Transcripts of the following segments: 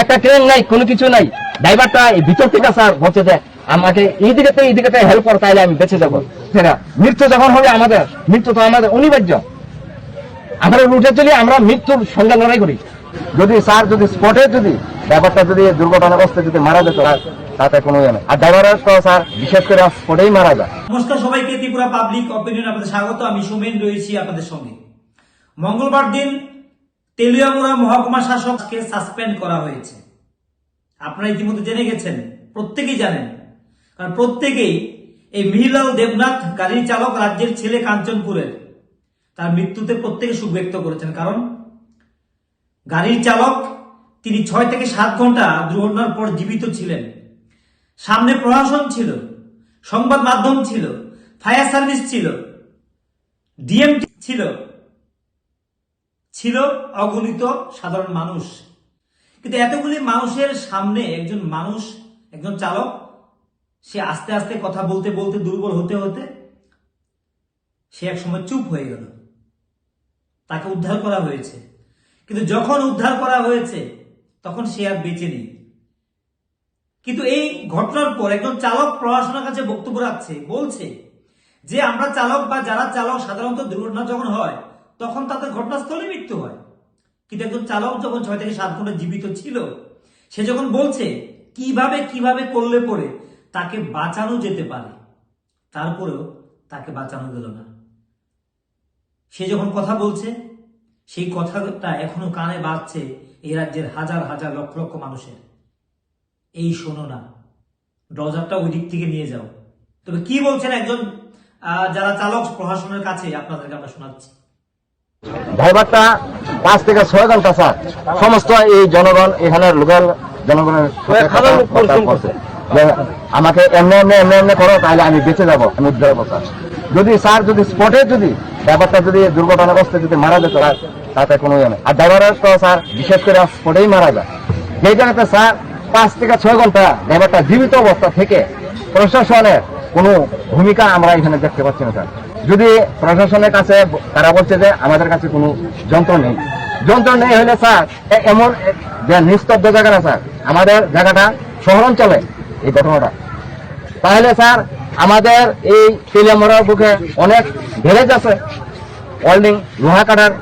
একটা ট্রেন নাই, কোনো কিছু নাই। ড্রাইভারটা ভিতর থেকে স্যার বলছে যে, আমাকে এই দিকে থেকে এই দিকে থেকে হেল্প কর তাহলে আমি বেঁচে যাব। মৃত্যু যখন হবে আমাদের, মৃত্যু তো আমাদের অনিবার্য। আমরা রুটে চলি, আমরা মৃত্যুর সঙ্গে লড়াই করি। যদি স্যার যদি স্পটে যদি ব্যাপারটা যদি দুর্ঘটনাগ্রস্ত যদি মারা যেত তাতে কোনো ইয়ে নেই। আর ড্রাইভারের তো স্যার বিশেষ করে স্পটেই মারা যায়। নমস্কার সবাইকে, ত্রিপুরা পাবলিক অপিনিয়ন আপনাদের স্বাগত। আমি সোমেন রয়েছি আপনাদের সঙ্গে। মঙ্গলবার দিন তেলিয়ামুড়া মহকুমা শাসককে সাসপেন্ড করা হয়েছে। আপনারা ইতিমধ্যে জেনে গেছেন, প্রত্যেকেই জানেন। কারণ প্রত্যেকেই এই মিহিলাল দেবনাথ গাড়ির চালক রাজ্যের ছেলে কাঞ্চনপুরের। তার মৃত্যুতে প্রত্যেকে সুখ ব্যক্ত করেছেন। কারণ গাড়ির চালক, তিনি ছয় থেকে সাত ঘণ্টা দুর্ঘটনার পর জীবিত ছিলেন। সামনে প্রশাসন ছিল, সংবাদ মাধ্যম ছিল, ফায়ার সার্ভিস ছিল, ডিএমটি ছিল ছিল অগণিত সাধারণ মানুষ। কিন্তু এতগুলি মানুষের সামনে একজন মানুষ, একজন চালক, সে আস্তে আস্তে কথা বলতে বলতে দুর্বল হতে হতে সে এক সময় চুপ হয়ে গেল। তাকে উদ্ধার করা হয়েছে। কিন্তু যখন উদ্ধার করা হয়েছে, তখন সে আর বেঁচে নেই। কিন্তু এই ঘটনার পর একজন চালক প্রশাসনের কাছে বক্তব্য রাখছে, বলছে যে আমরা চালক বা যারা চালক সাধারণত দুর্ঘটনা যখন হয় তখন তাদের ঘটনাস্থলে মৃত্যু হয়। কিন্তু একজন চালক যখন ছয় থেকে সাত ঘণ্টা জীবিত ছিল, সে যখন বলছে, কীভাবে কীভাবে করলে পরে তাকে বাঁচানো যেতে পারে? তারপরেও তাকে বাঁচানো গেল না। সে যখন কথা বলছে, সেই কথাটা এখনও কানে বাজছে এই রাজ্যের হাজার হাজার লক্ষ লক্ষ মানুষের। এই শোনো না ডজারটা ওই দিক থেকে নিয়ে যাও। তবে কি বলছেন একজন যারা চালক প্রশাসনের কাছে, আপনাদেরকে আমরা শোনাচ্ছি। ড্রাইভারটা পাঁচ থেকে ছয় ঘণ্টা স্যার। সমস্ত এই জনগণ এখানে লোকাল জনগণের আমাকে এমনি এমনি এমনি এমনি করো তাহলে আমি বেঁচে যাব আমি উদ্ধার হব স্যার। যদি স্যার যদি স্পটে যদি ব্যাপারটা যদি দুর্ঘটনাগ্রস্ত যদি মারা যেত তাতে কোনো ইয়ে নেই। আর ড্রাইভারের তো স্যার বিশেষ করে স্পটেই মারা যায়। সেই জায়গাতে স্যার পাঁচ থেকে ছয় ঘণ্টা ড্রাইভারটা জীবিত অবস্থা থেকে প্রশাসনের কোনো ভূমিকা আমরা এখানে দেখতে পাচ্ছি না স্যার। যদি প্রশাসনের কাছে তারা বলছে যে আমাদের কাছে কোনো যন্ত্র নেই যন্ত্র নেই হলে স্যার এমন যে নিস্তব্ধ জায়গা না স্যার, আমাদের জায়গাটা শহরাঞ্চলে এই ঘটনাটা। তাহলে স্যার, আমাদের এই তেলিয়ামরার বুকে অনেক গ্যারেজ আছে। ওয়েল্ডিং লোহা কাটার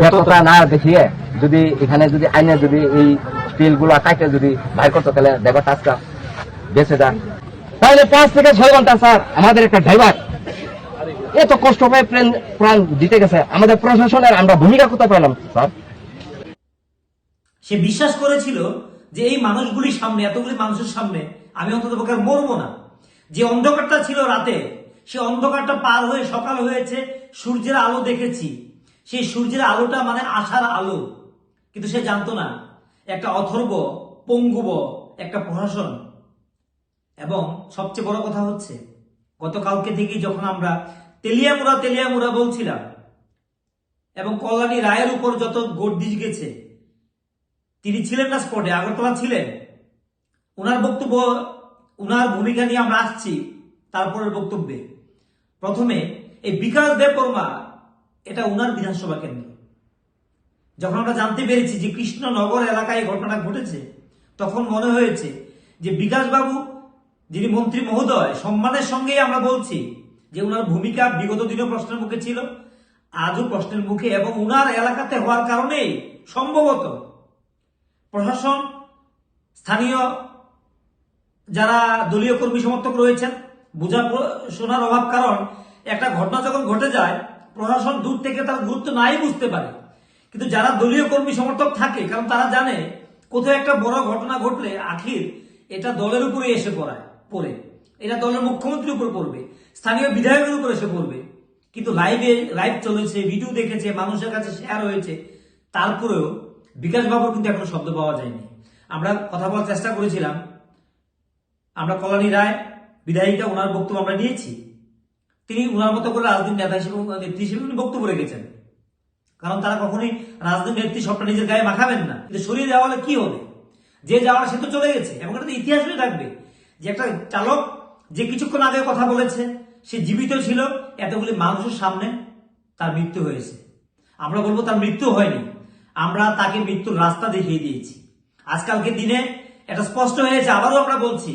ব্যর্থতা না দেখিয়ে যদি এখানে যদি আইনে যদি এই স্টিলগুলো কাটে যদি বাইর করতে, তাহলে ড্রাইভার টাচটা বেঁচে যান তাহলে পাঁচ থেকে ছয় ঘণ্টা, স্যার, আমাদের একটা ড্রাইভার এত কষ্ট পায় প্রাণ প্রাণ দিতে গেছে। আমাদের প্রশাসনের আমরা ভূমিকা কোথায় পেলাম, স্যার? সে বিশ্বাস করেছিল যে এই মানুষগুলির সামনে, এতগুলি মানুষের সামনে আমি অন্তত পক্ষে মরবো না। যে অন্ধকারটা ছিল রাতে, সে অন্ধকারটা পার হয়ে সকাল হয়েছে, সূর্যের আলো দেখেছি। সেই সূর্যের আলোটা মানে আশার আলো। কিন্তু সে জানতো না, একটা অথর্ব, পঙ্গুব, একটা প্রশাসন। এবং সবচেয়ে বড় কথা হচ্ছে, গতকালকে থেকেই যখন আমরা তেলিয়ামুড়া তেলিয়ামুড়া বলছিলাম, এবং কল্যাণী রায়ের উপর যত গর্দিশ গেছে, তিনি ছিলেন না স্পটে, আগরতলা ছিলেন। ওনার বক্তব্য ওনার ভূমিকা নিয়ে আমরা আসছি তারপরের বক্তব্যে। প্রথমে, এই বিকাশ দেববর্মা, এটা ওনার বিধানসভা কেন্দ্র। যখন আমরা জানতে পেরেছি যে কৃষ্ণনগর এলাকায় ঘটনা ঘটেছে, তখন মনে হয়েছে যে বিকাশ বাবু যিনি মন্ত্রী মহোদয়, সম্মানের সঙ্গেই আমরা বলছি যে ওনার ভূমিকা বিগত দিনেও প্রশ্নের মুখে ছিল, আজও প্রশ্নের মুখে এবং ওনার এলাকাতে হওয়ার কারণেই সম্ভবত প্রশাসন, স্থানীয় যারা দলীয় কর্মী সমর্থক রয়েছেন, বোঝা শোনার অভাব কারণ একটা ঘটনা যখন ঘটে যায়, প্রশাসন দূর থেকে তার গুরুত্ব নাই বুঝতে পারে। কিন্তু যারা দলীয় কর্মী সমর্থক থাকে, কারণ তারা জানে কোথাও একটা বড় ঘটনা ঘটলে আখির এটা দলের উপরে এসে পড়ায়। পড়ে। এটা দলের মুখ্যমন্ত্রীর উপর পড়বে। স্থানীয় বিধায়কের উপর এসে পড়বে। কিন্তু লাইভে লাইভ চলেছে ভিডিও দেখেছে, মানুষের কাছে শেয়ার হয়েছে। তারপরেও বিকাশ বাবুর কিন্তু এখনও শব্দ পাওয়া যায়নি। আমরা কথা বলার চেষ্টা করেছিলাম। আমরা কল্যাণী রায়, বিধায়িকা, ওনার বক্তব্য আমরা নিয়েছি। তিনি ওনার মতো করে রাজনীতি নেতা হিসেবে নেত্রী হিসেবে উনি বক্তব্য রেখেছেন। কারণ তারা কখনোই রাজনীতি নেত্রী সবটা নিজের গায়ে মাখাবেন না। কিন্তু সরিয়ে দেওয়া হলে কি হবে? যে যাওয়ার সে তো চলে গেছে। এবং এটা তো ইতিহাস হয়ে থাকবে। যে একটা চালক যে কিছুক্ষণ আগে কথা বলেছে, সে জীবিত ছিল, এতগুলি মানুষের সামনে তার মৃত্যু হয়েছে। আমরা বলব তার মৃত্যু হয়নি। আমরা তাকে মৃত্যুর রাস্তা দেখিয়ে দিয়েছি। আজকালকে দিনে এটা স্পষ্ট হয়েছে আবারও আমরা বলছি,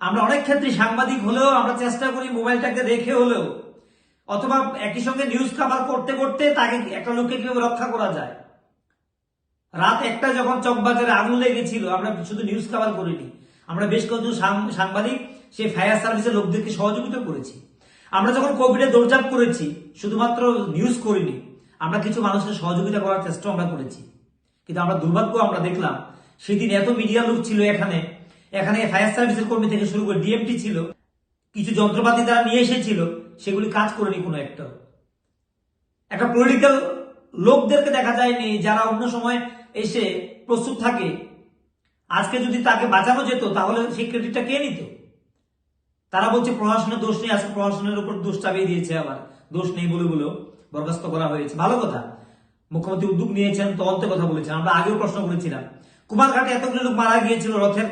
আমরা অনেক ক্ষেত্রে সাংবাদিক হলেও, আমরা চেষ্টা করি মোবাইলটাকে রেখে হলেও, অথবা একই সঙ্গে নিউজ কাভার করতে করতে তাকে একটা লোককে কীভাবে রক্ষা করা যায়। রাত একটা যখন চকবাজারে আগুন লেগেছিল, আমরা শুধু নিউজ কভার করিনি আমরা বেশ কয়েকজন সাংবাদিক সেই ফায়ার সার্ভিসের লোকদেরকে সহযোগিতা করেছি। আমরা যখন কোভিডে দৌড়চাপ করেছি, শুধুমাত্র নিউজ করিনি, আমরা কিছু মানুষের সহযোগিতা করার চেষ্টা আমরা করেছি। কিন্তু আমরা দুর্ভাগ্য আমরা দেখলাম, সেদিন এত মিডিয়া লোক ছিল এখানে এখানে ফায়ার সার্ভিসের কর্মী থেকে শুরু করে ডিএমটি ছিল, কিছু যন্ত্রপাতি তারা নিয়ে এসেছিল, সেগুলি কাজ করেনি কোনো একটা। একটা পলিটিক্যাল লোকদেরকে দেখা যায়নি, যারা অন্য সময় এসে প্রস্তুত থাকে আজকে যদি তাকে বাঁচানো যেত, তাহলে সেই ক্রেডিটটা কে নিত? তারা বলছে প্রশাসনের দোষ নেই, আজকে প্রশাসনের উপর দোষ চাপিয়ে দিয়েছে আবার। দোষ নেই বলে বলেও বরখাস্ত করা হয়েছে। ভালো কথা। মুখ্যমন্ত্রী উদ্যোগ নিয়েছেন তদন্তের কথা বলেছেন। আমরা আগেও প্রশ্ন করেছিলাম। কুমারঘাটে এতগুলো লোক মারা গিয়েছিল রথের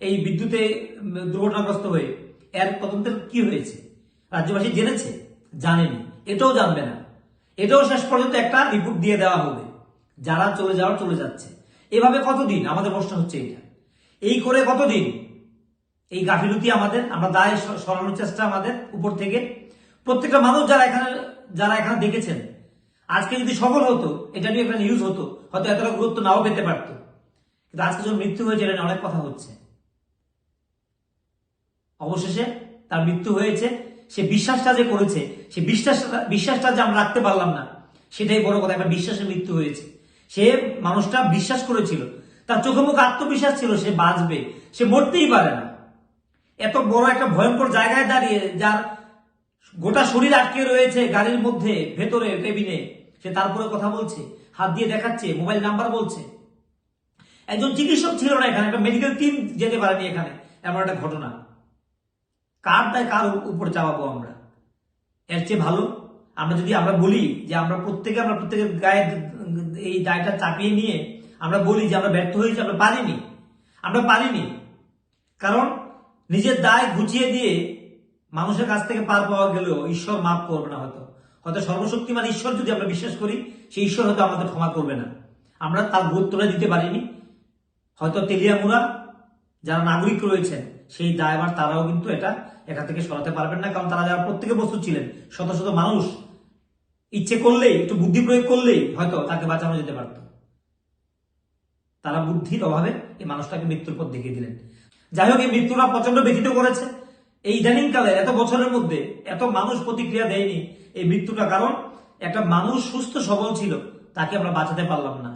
এই বিদ্যুতে দুর্ঘটনাগ্রস্ত হয়ে। এর তদন্তের কি হয়েছে? রাজ্যবাসী জেনেছে? জানেনি। এটাও জানবে না। এটাও শেষ পর্যন্ত একটা রিপোর্ট দিয়ে দেওয়া হবে। যারা চলে যাওয়ার চলে যাচ্ছে। এভাবে কতদিন? আমাদের প্রশ্ন হচ্ছে এটা এই করে কতদিন? এই গাফিলতি আমাদের, আমরা দায় সরানোর চেষ্টা আমাদের উপর থেকে। প্রত্যেকটা মানুষ যারা এখানে যারা এখানে দেখেছেন, আজকে যদি সফল হতো, এটা নিয়ে একটা নিউজ হতো, হয়তো এতটা গুরুত্ব নাও পেতে পারত। কিন্তু আজকে যখন মৃত্যু হয়েছে, এটা অনেক কথা হচ্ছে। অবশেষে তার মৃত্যু হয়েছে, সে বিশ্বাসটা যে করেছে, সে বিশ্বাসটা বিশ্বাসটা যে আমরা রাখতে পারলাম না, সেটাই বড় কথা, একটা বিশ্বাসের মৃত্যু হয়েছে। সে মানুষটা বিশ্বাস করেছিল। তার চোখে মুখে আত্মবিশ্বাস ছিল, সে বাঁচবে। সে মরতেই পারে না। এত বড় একটা ভয়ঙ্কর জায়গায় দাঁড়িয়ে, যার গোটা শরীর আটকে রয়েছে গাড়ির মধ্যে, ভেতরে, কেবিনে, সে তারপরে কথা বলছে, হাত দিয়ে দেখাচ্ছে, মোবাইল নাম্বার বলছে। একজন চিকিৎসক ছিল না এখানে, একটা মেডিকেল টিম যেতে পারেনি এখানে। এমন একটা ঘটনা। কার দায় কার উপর চাপাবো আমরা? এর চেয়ে ভালো, আমরা যদি আমরা বলি যে আমরা প্রত্যেকে, আমরা প্রত্যেকের গায়ে এই দায়টা চাপিয়ে নিয়ে আমরা বলি যে আমরা ব্যর্থ হয়েছি, আমরা পারিনি। আমরা পারিনি। কারণ নিজের দায় ঘুচিয়ে দিয়ে মানুষের কাছ থেকে পার পাওয়া গেলেও ঈশ্বর মাফ করবে না হয়তো। হয়তো সর্বশক্তিমান ঈশ্বর যদি আমরা বিশ্বাস করি, সেই ঈশ্বর হয়তো আমাদের ক্ষমা করবে না। আমরা তার গুরুত্বটা দিতে পারিনি। হয়তো তেলিয়ামুড়া যারা নাগরিক রয়েছেন, সেই দায়ভার তারাও কিন্তু এটা এখান থেকে সরাতে পারবেন না, কারণ তারা যারা প্রত্যেকে প্রস্তুত ছিলেন, শত শত মানুষ ইচ্ছে করলেই, একটু বুদ্ধি প্রয়োগ করলেই হয়তো তাকে বাঁচানো যেতে পারত। তারা বুদ্ধির অভাবে এই মানুষটাকে মৃত্যুর পথ দেখিয়ে দিলেন। যাই হোক, এই মৃত্যুটা প্রচণ্ড ব্যথিত করেছে। এই ইদানিং কালে, এত বছরের মধ্যে এত মানুষ প্রতিক্রিয়া দেয়নি এই মৃত্যুটা, কারণ একটা মানুষ সুস্থ সবল ছিল, তাকে আমরা বাঁচাতে পারলাম না।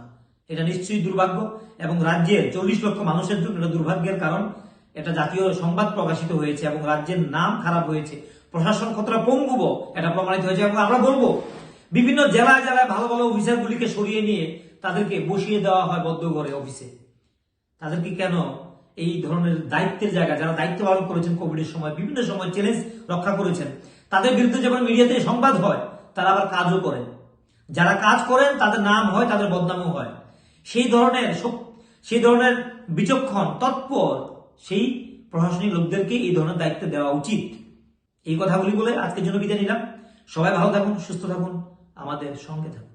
এটা নিশ্চয়ই দুর্ভাগ্য, এবং রাজ্যের চল্লিশ লক্ষ মানুষের জন্য এটা দুর্ভাগ্যের কারণ। এটা জাতীয় সংবাদ প্রকাশিত হয়েছে, এবং রাজ্যের নাম খারাপ হয়েছে। প্রশাসন কতটা পঙ্গুব, এটা প্রমাণিত হয়েছে, এবং আমরা বলব বিভিন্ন জেলায় জেলায় ভালো ভালো অফিসারগুলিকে সরিয়ে নিয়ে তাদেরকে বসিয়ে দেওয়া হয় বদ্ধ করে অফিসে। তাদেরকে কেন এই ধরনের দায়িত্বের জায়গা, যারা দায়িত্ব পালন করেছেন কোভিডের সময়, বিভিন্ন সময় চ্যালেঞ্জ রক্ষা করেছেন, তাদের বিরুদ্ধে যখন মিডিয়াতে সংবাদ হয়, তারা আবার কাজও করেন। যারা কাজ করেন, তাদের নাম হয়, তাদের বদনামও হয়। সেই ধরনের সেই ধরনের বিচক্ষণ, তৎপর, সেই প্রশাসনিক লোকদেরকে এই ধরনের দায়িত্ব দেওয়া উচিত। এই কথাগুলি বলে আজকের জন্য বিদায় নিলাম। সবাই ভালো থাকুন, সুস্থ থাকুন। আমাদের সঙ্গে থাকুন।